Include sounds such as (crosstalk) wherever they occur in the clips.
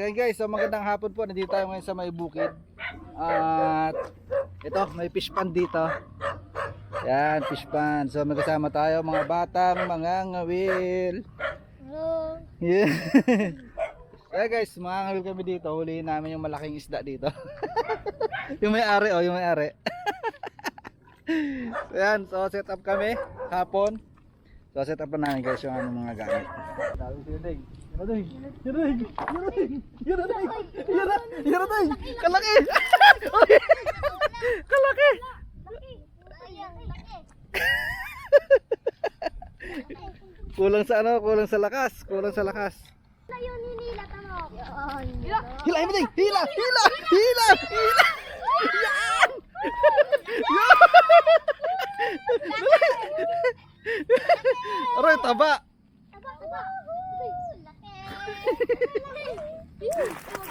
Ayan guys, so magandang hapon po. Nandito tayo ngayon sa may bukid. At ito, may fish pan dito. Yan, fish pan. So magkasama tayo mga batang mga ngawil. Hello. Yeah. (laughs) Kaya guys, mga ngawil kami dito. Huliin namin yung malaking isda dito. (laughs) yung may-ari oh, yung may-ari. (laughs) so, yan, so set up kami hapon. So set up na namin guys yung aming mga gamit. Sabi si Ding. Yun Ding. Yun Ding. Yun Ding. Kalaki. Kalaki. Kulang sa ano, kulang sa lakas, kulang sa lakas. Yun, hinila ka mo? Yan. Hila, hila, Ding. hila, hila, hila, hila. Yan. Aray, taba. Taba, taba.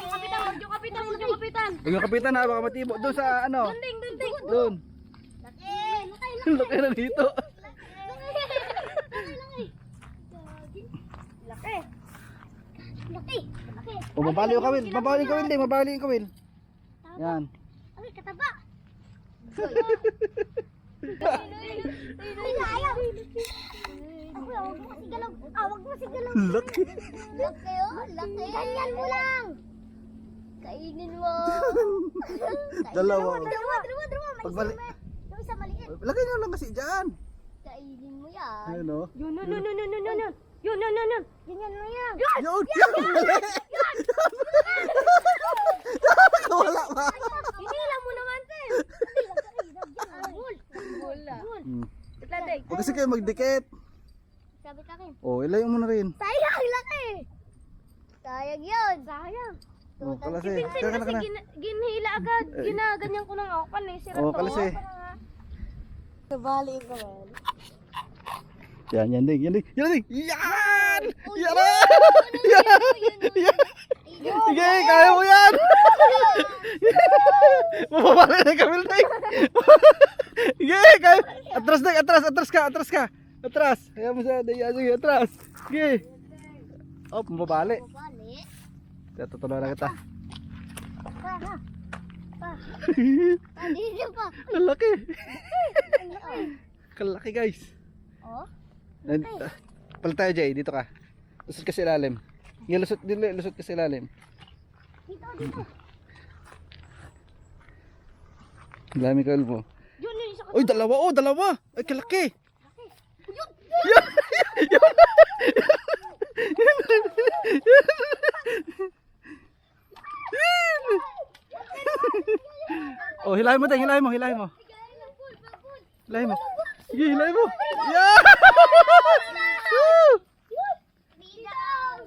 Kapitan, huwag yung kapitan, yung kapitan. Huwag yung kapitan ha, baka matibo. Doon sa ano, Dunding, dunding. doon. Laki. (laughs) Laki, Laki na dito. Laki. Laki. Laki. O, mabali yung kawil. Mabali yung kawil, di. Mabali yung kawil. Yan. Ay, kataba. Ay, ayaw. Ako, Ah, huwag mo kasi galaw. Laki. Laki oh, laki. Ganyan mo lang. Kainin mo. Kainin Dalawa. mo, Dalawa, dalawa, dalawa. May Pag isa mali- ma- Yung isa maliit. Lagay nyo lang kasi dyan. Kainin mo yan. Ayun o. Yun, yun, yun, yun, yun, yun, yun. Yun, yun, yun, yun. Ganyan mo yan. Yun! Yun! (laughs) Wala pa. Hinila mo naman, te. Wala. Hmm. Itladig. Huwag kasi kayo magdikit. Sabi ka akin. O, ilayo mo na rin. Sayang, laki. Sayang yun. Sayang. O, kalasi. Pinsin Kaya ka na kasi gin, ginhila agad. Ginaganyan ko ng okan eh. Sira to. kalasi. Sabali ko man. Yan, yan din, yan din. Yan din. Yan! Oh, Yan! Yun, Yan! Sige, kaya mo yan! (laughs) Mababali na kami na (laughs) Sige, kaya. Atras na, atras, atras ka, atras ka. Atras. Kaya mo siya, daya, sige, atras. Sige. Oh, mababali. Bali. Kaya tutuloy na kita. Pa, ha. Pa. Pa, (laughs) dito pa. Kalaki. Ang laki. Kalaki guys. Oh. Ah, Pala tayo Jay, dito ka. Lusot ka sa ilalim. Yung lusot, dito, lusot ka sa ilalim. Dito, dito. Ang dami ka. Uy, dalawa, oh, dalawa. Ay, kalaki. Oh, hilahin mo tayo, hilahin mo, hilahin mo. Hilahin mo. Sige, hilahin mo. Yeah! Yan.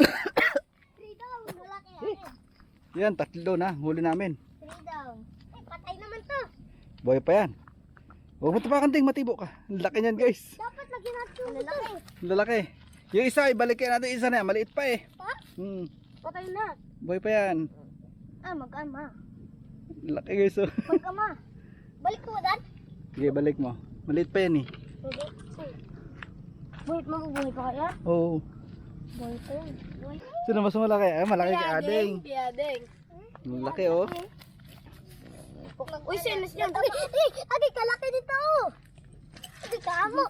Yan, tatlo na, huli namin. Three down. Eh, patay naman to. Boy pa yan. Huwag mo tapakan ting matibo ka. Ang laki niyan guys. Dapat lagyan natin yung lalaki. Ang lalaki. Yung isa, ibalik kaya natin isa na yan. Maliit pa eh. Pa? Hmm. Patay na. Boy pa yan. Ah, mag-ama. Laki guys oh. Mag-ama. Balik ko, Dan. Sige, balik mo. Maliit pa yan eh. Hindi. Buhay, mabubuhay pa kaya? Oo. Buhay pa yan. Sino mas malaki? Eh, malaki kay Ading. Piyadeng. Ang laki oh. Uy, sinis yan. Adi, adi, kalaki dito. Adi, kamo.